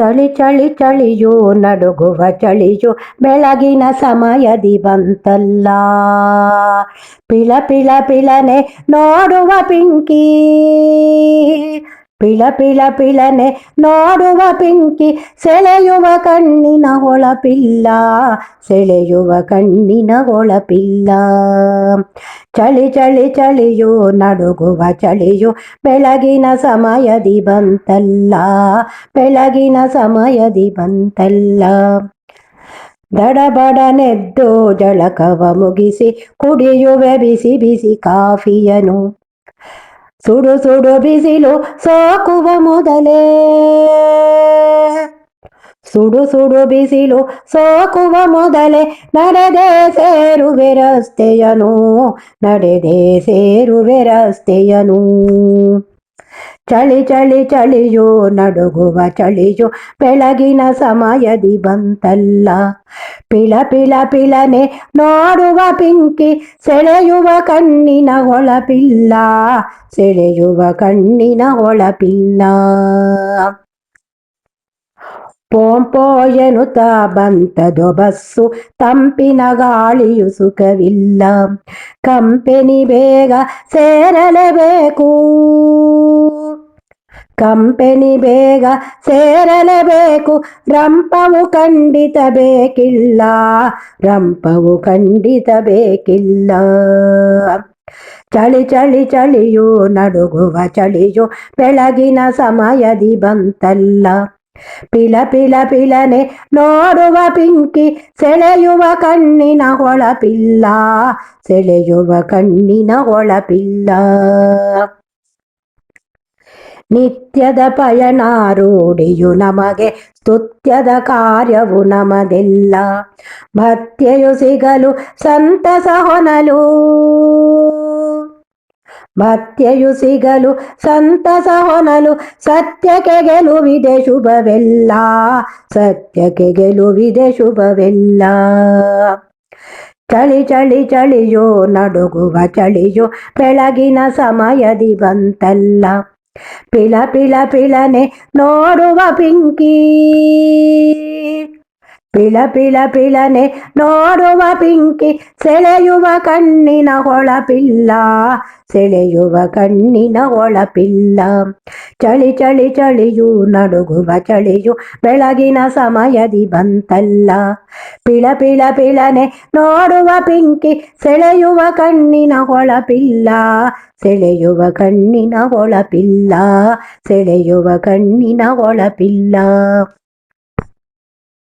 ಚಳಿ ಚಳಿ ಚಳಿಯೋ ನಡುಗುವ ಚಳಿಯೋ ಬೆಳಗಿನ ಸಮಯದಿ ಬಂತಲ್ಲ. ಪಿಳ ಪಿಳ ಪಿಳನೆ ನೋಡುವ ಪಿಂಕಿ. ಪಿಳ ಪಿಳ ಪಿಳನೆ ನೋಡುವ ಪಿಂಕಿ ಸೆಳೆಯುವ ಕಣ್ಣಿನ ಹೊಳಪಿಲ್ಲ, ಸೆಳೆಯುವ ಕಣ್ಣಿನ ಹೊಳಪಿಲ್ಲ. ಚಳಿ ಚಳಿ, ಚಳಿಯು ನಡುಗುವ ಚಳಿಯು ಬೆಳಗಿನ ಸಮಯದಿ ಬಂತಲ್ಲ, ಬೆಳಗಿನ ಸಮಯದಿ ಬಂತಲ್ಲ. ದಡಬಡನೆದ್ದು ಜಳಕವ ಮುಗಿಸಿ ಕುಡಿಯುವೆ ಬಿಸಿ ಬಿಸಿ ಕಾಫಿಯನು. ಸುಡು ಸುಡು ಬಿಸಿಲು ಸೋಕುವ ಮೊದಲೇ ಸುಡು ಸುಡು ಬಿಸಿಲು ಸೋಕುವ ಮೊದಲೇ ನಡೆದೇ ಸೇರುವೆ ರಸ್ತೆಯನು ನಡೆದೇ ಸೇರುವೆ ರಸ್ತೆಯನು ಚಳಿ ಚಳಿ, ಚಳಿಯೋ ನಡುಗುವ ಚಳಿಯೋ ಬೆಳಗಿನ ಸಮಯದಿ ಬಂತಲ್ಲ. ಪಿಳ ಪಿಳ, ಪಿಳನೆ ನೋಡುವ ಪಿಂಕಿ ಸೆಳೆಯುವ ಕಣ್ಣಿನ ಹೊಳಪಿಲ್ಲ. ಸೆಳೆಯುವ ಕಣ್ಣಿನ ಹೊಳಪಿಲ್ಲ. ಪೋಂಪೋ ಎನ್ನುತ್ತಾ ಬಂತದು ಬಸ್ಸು ತಂಪಿನ ಗಾಳಿಯು ಸುಖವಿಲ್ಲ. ಕಂಪೆನಿ ಬೇಗ ಸೇರಲೇಬೇಕು. ಕಂಪೆನಿ ಬೇಗ ಸೇರಲೇಬೇಕು. ರಂಪವು ಖಂಡಿತ ಬೇಕಿಲ್ಲ. ರಂಪವು ಖಂಡಿತ ಬೇಕಿಲ್ಲ. ಚಳಿ ಚಳಿ, ಚಳಿಯು ನಡುಗುವ ಚಳಿಯು ಬೆಳಗಿನ ಸಮಯದಿ ಬಂತಲ್ಲ. ಪಿಳ ಪಿಳ, ಪಿಳನೆ ನೋಡುವ ಪಿಂಕಿ ಸೆಳೆಯುವ ಕಣ್ಣಿನ ಹೊಳಪಿಲ್ಲ. ಸೆಳೆಯುವ ಕಣ್ಣಿನ ಹೊಳಪಿಲ್ಲ. ನಿತ್ಯದ ಪಯನಾರೂಢಿಯು ನಮಗೆ ಸ್ತುತ್ಯದ ಕಾರ್ಯವು ನಮದೆಲ್ಲ. ಭತ್ಯೆಯು ಸಿಗಲು ಸಂತಸ ಹೊನಲು. ಭತ್ಯೆಯು ಸಿಗಲು ಸಂತಸ ಹೊನಲು ಸತ್ಯಕ್ಕೆ ಗೆಲುವಿದೆ ಶುಭವೆಲ್ಲ. ಸತ್ಯಕ್ಕೆ ಗೆಲುವಿದೆ ಶುಭವೆಲ್ಲ. ಚಳಿ ಚಳಿ ಚಳಿಯೋ ನಡುಗುವ ಚಳಿಯೋ ಬೆಳಗಿನ ಸಮಯದಿ ಬಂತಲ್ಲ. ಪಿಳ ಪಿಳ ಪಿಳನೆ ನೋಡುವ ಪಿಂಕಿ ಪಿಳ ಪಿಳ ಪಿಳನೆ ನೋಡುವ ಪಿಂಕಿ ಸೆಳೆಯುವ ಕಣ್ಣಿನ ಹೊಳಪಿಲ್ಲ, ಸೆಳೆಯುವ ಕಣ್ಣಿನ ಹೊಳಪಿಲ್ಲ. ಚಳಿ ಚಳಿ ಚಳಿಯು ನಡುಗುವ ಚಳಿಯು ಬೆಳಗಿನ ಸಮಯದಿ ಬಂತಲ್ಲ. ಪಿಳ ಪಿಳ ಪಿಳನೆ ನೋಡುವ ಪಿಂಕಿ ಸೆಳೆಯುವ ಕಣ್ಣಿನ ಹೊಳಪಿಲ್ಲ, ಸೆಳೆಯುವ ಕಣ್ಣಿನ ಹೊಳಪಿಲ್ಲ, ಸೆಳೆಯುವ ಕಣ್ಣಿನ ಹೊಳಪಿಲ್ಲ.